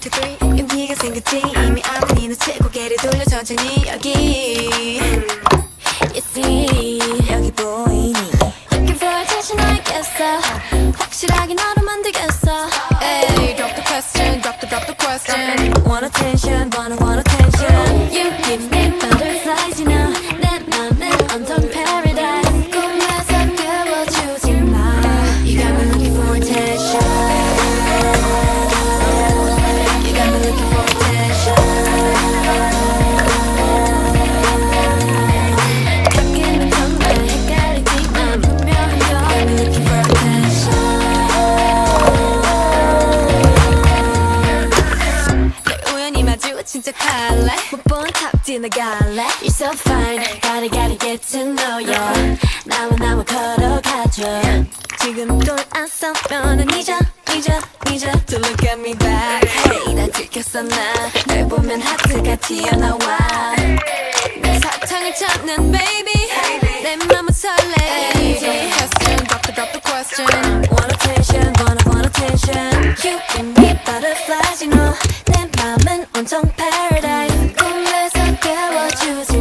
three 용기가 생겼지 이미 아무리 놓칠 고개를 돌려 천천히 여기 You see 여기 보이니 Looking for attention 알겠어 확실하게 너로 만들겠어 Hey drop the question drop the drop the question Want attention wanna want 척할래 못본탑 지나갈래 You're so fine Gotta gotta get to know you 나와 나와 걸어가줘 지금 돌아서면은 잊어 잊어 잊어 To look at me back Hey 난 들켰어 나널 보면 하트가 튀어나와 내 사탕을 찾는 baby 내 맘은 설레 the question drop the drop the question Want attention wanna want attention You give choose